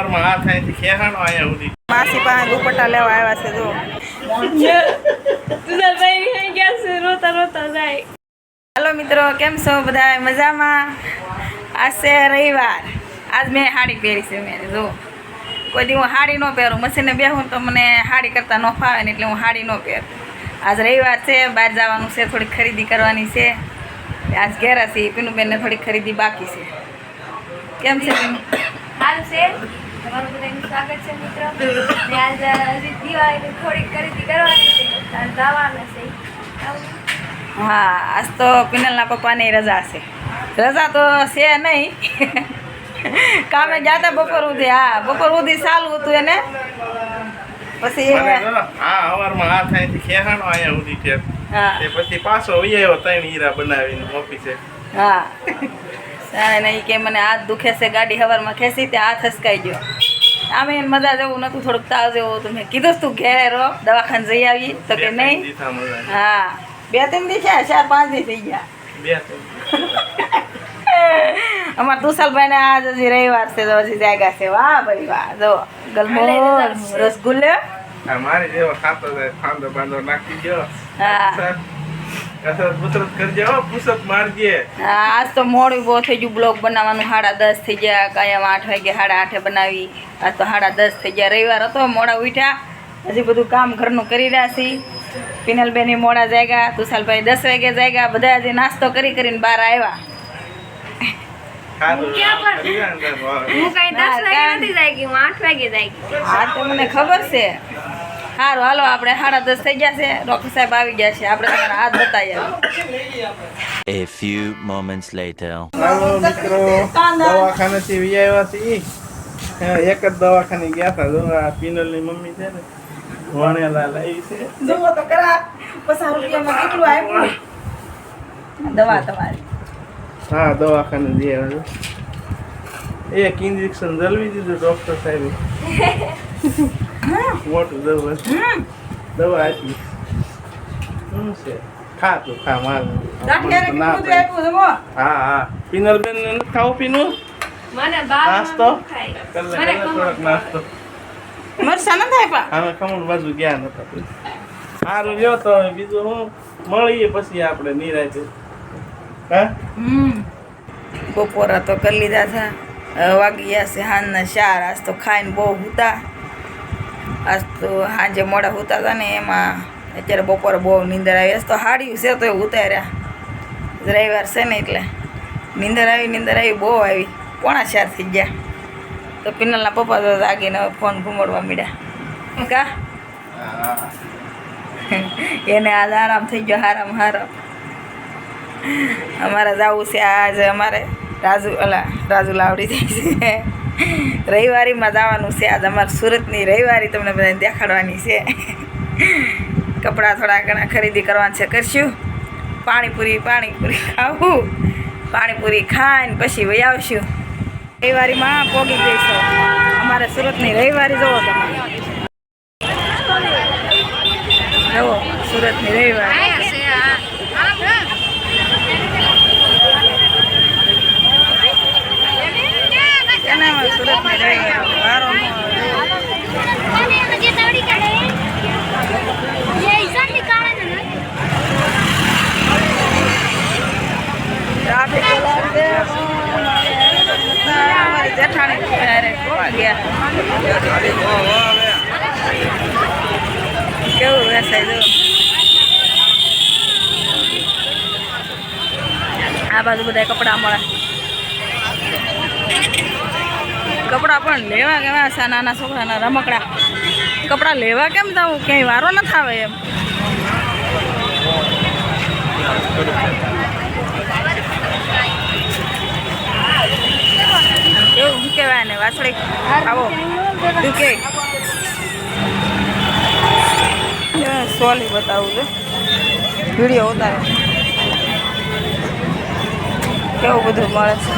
હવારમાં થાય છે ખેહાણો આયા સુધી. માસી પાસે દુપટ્ટા લેવા આવ્યા છે જો. તુજા ભાઈ હે ગયા છે? રોતા રોતા જાય. હાલો મિત્રો કેમ છો બધા મજામાં? આજ છે રવિવાર. આજ મેં સાડી પહેરી છે મેં જો. કોઈ દી હું સાડી ન પહેરું. મશીને બેહું તો મને સાડી કરતાં ન ફાવે ને એટલે હું સાડી ન પહેરું. આજ રવિવાર છે બહાર જવાનું છે થોડી ખરીદી કરવાની છે. આજ ઘેરા છે પીનુબેનને થોડી ખરીદી બાકી છે. કેમ છે? સારું છે? તમારું બધાનું સ્વાગત છે મિત્રો. ને આજ હજી દિવાળીની થોડીક ખરીદી કરવાની છે. તાર છે. હા આજ તો પિનલના પપ્પાની રજા છે. રજા તો છે નહીં. કામે ગયા હતા બપોર સુધી. હા બપોર સુધી ચાલુ હતું એને. પછી હા જો આ થાય અહીંથી અહીંયા સુધી છે હા. તે પછી પાછો વહી આવ્યો ત્રણ હીરા બનાવીને ઓફિસે હા. સારા એ કે મને હાથ દુખે છે ગાડી હવારમાં ખેંચી તે હાથ હસકાઈ ગયો. આમે એને મજા જેવું નતું થોડુંક તાવ જેવું હતું. મેં કીધું તું ઘેરે રહો દવાખાને જઈ આવી તો કે નહીં. હા. બે ત્રણ દી છે ચાર પાંચ દી થઈ ગયા. અમારા તુષાલભાઈ ને આજ હજી રવિવાર છે તો હજી જાગ્યા છે. વાહ ભાઈ વાહ. જો ગલમો રસગુલ્લે. આ મારી જેવો ખાતો જાય ફાંદો બાંધો નાખી ગયો હા. કસરત બસરત કરજે હો પુષપ મારજે આજ તો મોડું બહુ થઈ ગયું બ્લોગ બનાવવાનું. સાડા દસ થઈ ગયા કાયમ આઠ વાગે સાડા આઠે બનાવી. આજ તો સાડા દસ થઈ ગયા. રવિવાર હતો મોડા ઉઠ્યા. હજી બધું કામ ઘરનું કરી રહ્યા છીએ. પિનલબેન મોડા જાગ્યા તુષાલભાઈ દસ વાગે જાગ્યા. બધા હજી નાસ્તો કરી કરીને બહાર આવ્યા. હા તો મને ખબર છે. સારું હાલો આપણે સાડા દસ થઈ ગયા છે. ડોક્ટર સાહેબ આવી ગયા છે. આપણે તમારા હાથ બતાવી A few moments later. હાલો મિત્રો. દવાખાનેથી વી આવ્યા છીએ. હા, એક જ દવાખાને ગયા હતા જો આ પિનલની મમ્મી છે ને વણેલા લઈ છે. જુઓ તો ખરા પચાસ રૂપિયામાં કેટલું આવ્યું દવા તમારી. હા દવાખાને જઈ આવ્યા એક ઇન્જેક્શન જલવી દીધું ડોક્ટર સાહેબે. મોટું દવા હમ. દવા આપી શું છે? ખા તું ખા માર. ગાંઠિયાને ના કેટલું બધું આપ્યું જુઓ હા. હા પિનલબેન ને ખાવું પીનું? નાસ્તો? ખાય કલાક મને કલાક થોડોક નાસ્તો. મરસા નથી આપ્યા? અમે ખમણ બાજુ ગયા નતા. સારું લ્યો તો બીજું હું મળીએ પછી આપણે નિરાતે. હા? હમ. બપોરા તો કરી લીધા હતા વાગી ગયા છે હાંજના ચાર. આજ તો ખાઈને બહુ હુતા. આજ તો સાંજે મોડા સૂતા હતા ને એમાં અત્યારે બપોરે બહુ નીંદર આવી. આજ તો હાડ્યું છે તો એ ઉતાર્યા. રવિવાર છે ને એટલે નીંદર આવી નીંદર આવી બહુ આવી. પોણા ચાર થઈ ગયા. તો પિનલના પપ્પા તો જાગીને ફોન ઘુમાડવા મીડ્યા. કા. એને આજ આરામ થઈ ગયો હારામ હારામ. અમારે જવું છે આજે અમારે. રાજુ ઓલા રાજુ લાવડી જાય છે. રવિવારીમાં જવાનું છે. આજ અમારે સુરતની રવિવારી તમને બધાને દેખાડવાની છે. કપડાં થોડા ઘણા ખરીદી કરવાના છે. કરશું. પાણીપુરી પાણીપુરી ખાવું. પાણીપુરી ખાઈને પછી વહી આવશું. રવિવારીમાં પોગી જઈશું. અમારે સુરતની રવિવારી જોવો તમે. જુઓ, સુરતની રવિવારી કેનામાં સુરતની રવિવારી વારો ન આવે. ટ્રાફિક તો લાગે અમારી જેઠાણી હારે ગોવા ગયા આ બાજુ બધા કપડાં મળે. કપડા પણ લેવા કેવા છે, નાના છોકરાના રમકડા. કપડા લેવા કેમ જવું ક્યાંય વારો ન થાવે એમ. એવું શું કહેવાય ને વાસળી? આવો. તું કે સોલી બતાવું છું. વીડિયો ઉતારે. કેવું બધું મળે છે?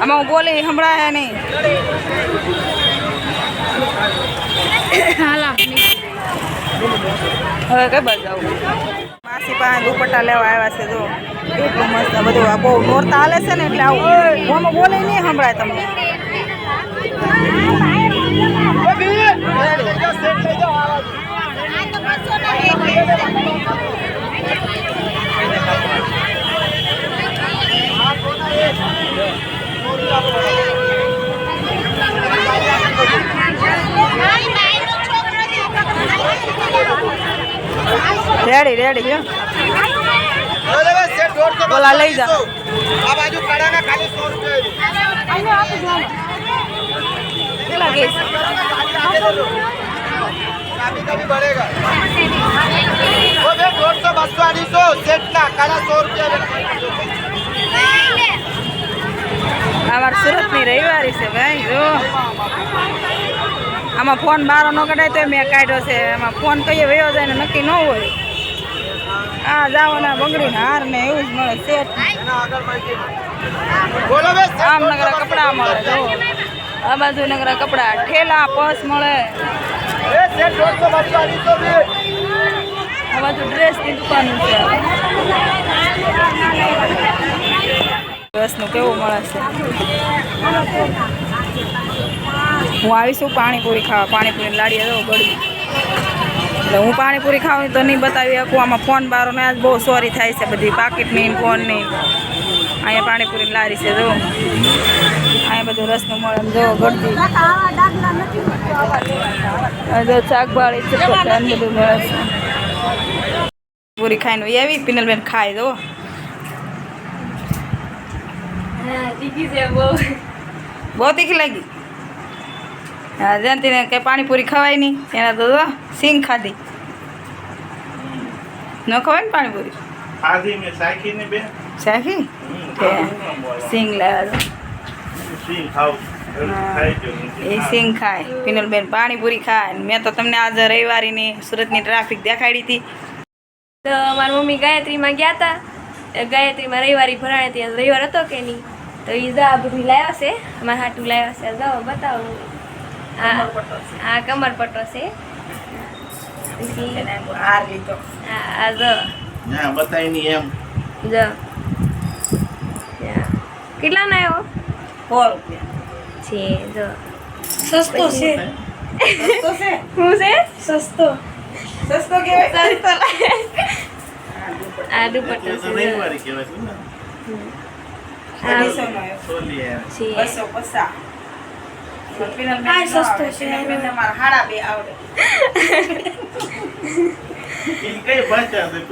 આમાં હું બોલી સંભળાય નહીં. હવે કઈ બાજુ જવું માસી પાસે દુપટ્ટા લેવા આવ્યા છે જો. એટલું મસ્ત બધું આ બહુ નોરતા હાલે છે ને એટલે આવું. બોલે નહીં સંભળાય તમને. રેડી રેડી બોલા લઈ જા આ બાજુ કડાના ખાલી સો રૂપિયા કેટલા કેસ કાફી કભી बढ़ेगा वो भी डेढ़ सौ बसो अढ़ीसो सेट ना काला सौ रुपया અમાર સુરતની રવિવારી છે ભાઈ જો આમાં ફોન બારો ન કઢાય તો મેં કાઢ્યો છે આમાં ફોન કહીએ વયો જાય ને નક્કી ન હોય આ જાવાના બંગડી હાર ને એવું જ મળે સેટ बोलो बे આમ નગરા કપડા મળે જો આ બાજુ નગરા કપડા ઠેલા પર્સ મળે આ કેવું મળે છે? હું આવીશું પાણીપુરી ખાવા. પાણીપુરી લાડીએ દઉં ગળી એટલે હું પાણીપુરી ખાવાની તો નહીં બતાવી શકું. આમાં ફોન બારો ને આજ બહુ સોરી થાય છે બધી. પાકીટની ફોનની. અહીંયા પાણીપુરી લારી છે, જો. બધું રસનું મળે જો ગળતી. જો શાકભાજી છે બધું મળે છે. પૂરી ખાઈને આવી પિનલબેન ખાઈ દો બહુ તીખી લાગી. હા જયંતીને કંઈ પાણીપુરી ખવાય નહીં એના તો સિંગ ખાધી. ન ખવાય ને પાણીપુરી? સાખી સિંગ લાવ્યા સિંગ ખાવ એવું ખાઈ ગયો એ સિંગ ખાય. પિનલબેન પાણીપુરી ખાય. મેં તો તમને આજે રવિવારીની સુરતની ટ્રાફિક દેખાડી હતી. તો મારી મમ્મી ગાયત્રીમાં ગયા હતા ગાયત્રીમાં રવિવારી ભરાણે ત્યાં રવિવાર હતો કે નહીં? તો એ જા બધું લાવ્યા છે. અમારા હાટું લાવ્યા છે. જાઓ બતાવો. આ હા કમરપટો છે. આ આ જો ના બતાવી એમ. જો ત્યાં. કેટલાનો આવ્યો સો રૂપિયા. છે જો સસ્તો છે. સસ્તો છે? શું છે? સસ્તો. સસ્તો કહેવાય સસ્તો આ દુપટ્ટો એટલે તો છે જો. કહેવાય છે ને?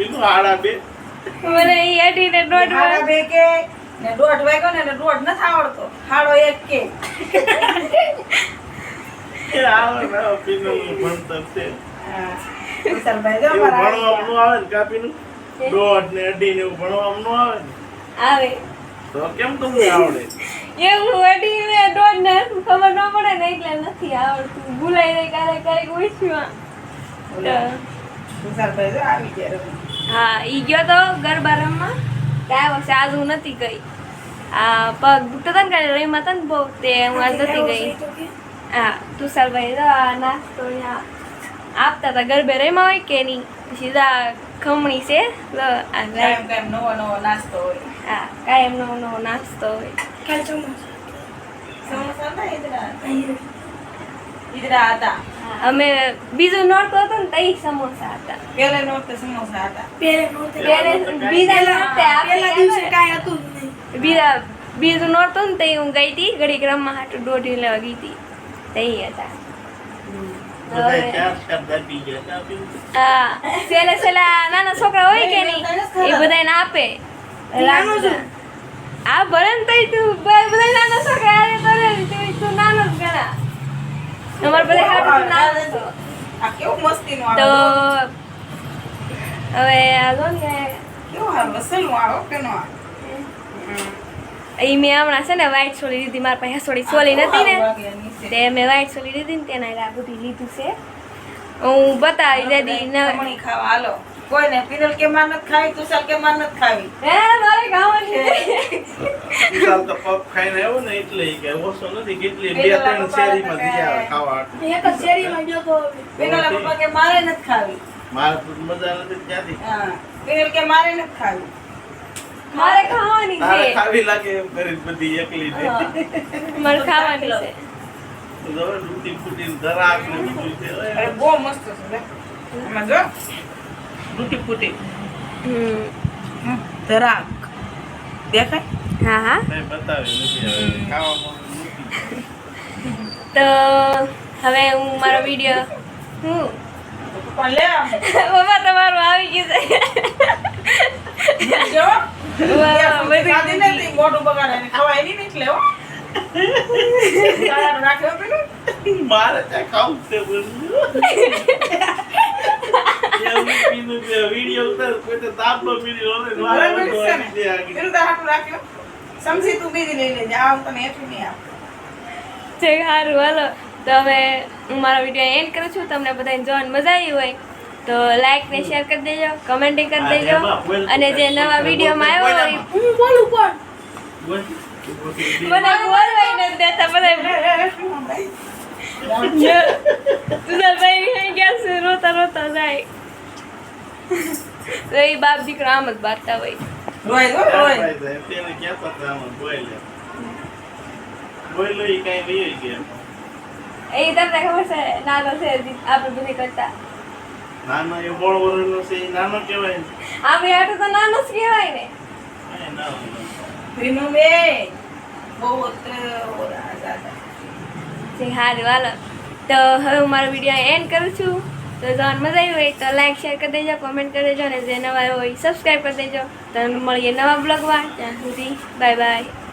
નો મને ઈ અઢીને દોઢ બે કે ને દોઢ વાગ્યો ને એટલે દોઢ નથી આવડતો. હાડો એક કે. હા ઈ ગયો તો ગરબા રમવા. ગયા વર્ષે આજ હું નથી ગઈ. આ પગ દુખતો હતો ને કાલે રહીમાં હતા ને બહુ? તે હું આજ નથી ગઈ. હા તુષારભાઈ તો નાસ્તો આપતા હતા ગરબે રહીમાં હોય કે નહીં? સીધા ખમણી છે. નવો નવો નાસ્તો હોય. હા કાયમ નવો નવો નાસ્તો હોય. સમોસા ઈદરા હતા. અમે બીજું નોરતું હતો ને તઈ સમોસા હતા. પેલે નોટ સમોસા હતા. ત્યારે બીજા નોરતે નહીં. બીજા બીજું નોરતું ને તઈ હું ગઈ હતી ઘડીક રમવા હાટું દોઢી લેવા ગઈ હતી તઈ હતા. હા છેલ્લે છેલ્લા નાના છોકરા હોય કે નહીં એ બધાને આપે. આ ભરણ ને તઈ તું બધા નાના છોકરા તું નાનો જ ગણા અમારે બધા હાટું ના આ કેવું મસ્તી નું તો હવે આ ને. કેવું હારું વસલ આવે કે નો એ મેં હમણાં છે ને વ્હાઈટ સોલી લીધી મારા પાસે સોળી સોલી નથી ને. તે મેં વ્હાઈટ સોલી લીધી ને તેના આ બધી લીધું છે. હું બતાવી ન ખાવા હાલો. કોઈને પિનલ કે માર નથી ખાવી તુષાર કે માર નથી ખાવી. હે મારે ગામમાં છે વિશાલ તો પપ ખાઈને આવ્યો ને એટલે કે ઓછો નથી કેટલી બે ત્રણ શેરીમાં આવે ખાવા. તો પિનલ પપ્પા કે મારે નથી ખાવી. મારે તો મજા નથી ક્યાંથી? હા. પીનલ કે મારે નથી ખાવી. મારે ખાવાની છે. ખાવી લાગે એમ કરી બધી એકલી ને મારે ખાવાની છે. તો હવે તૂટી ફૂટી ધરાક ને બીજું છે. અરે બહુ મસ્ત છે લે આમાં જો. તૂટી ફૂટી ધરાક. દેખાય? હા હા. તો હવે હું મારો વીડિયો હું. પપ્પા તમારું આવી ગયું છે. મારે ખાવું છે સમજી તું બીજી લઈ લેજે આમ તને એટલું નહીં આપ છે સારું હાલો તો હવે હું મારો વીડિયો એન્ડ કરું છું તમને બધાને જોવાની મજા આવી હોય તો લાઈક ને શેર કરી દેજો કમેન્ટિંગ કરી દેજો અને જે નવા વિડીયોમાં આવ્યો હોય હું બોલું પણ બોલ. મને બોલવાય નથી દેતા બધા તુષારભાઈ અહીં ગયા છે રોતા રોતા જાય તો એ બાપ દીકરો આમ જ બાંધતા હોય. રોય રોય તેને કહેતા હતા આમ બોલે બોયલો ઈ કાંઈ વહી ગયા. એ તમને ખબર છે નાનો છે આપણે બધે કરતા. નાનો એ બોળ વરણનો છે નાનો કહેવાય. આમ આટલું તો નાનો જ કહેવાય ને. કાંઈ ના બે બહુ જે સારું વાલો તો હવે હું મારો વીડિયો એન્ડ કરું છું. તો જોવાનું મજા આવી હોય તો લાઈક શેર કરી દેજો કોમેન્ટ કરી દેજો અને જે નવા હોય સબસ્ક્રાઈબ કરી દેજો. તો મળીએ નવા બ્લોગમાં ત્યાં સુધી બાય બાય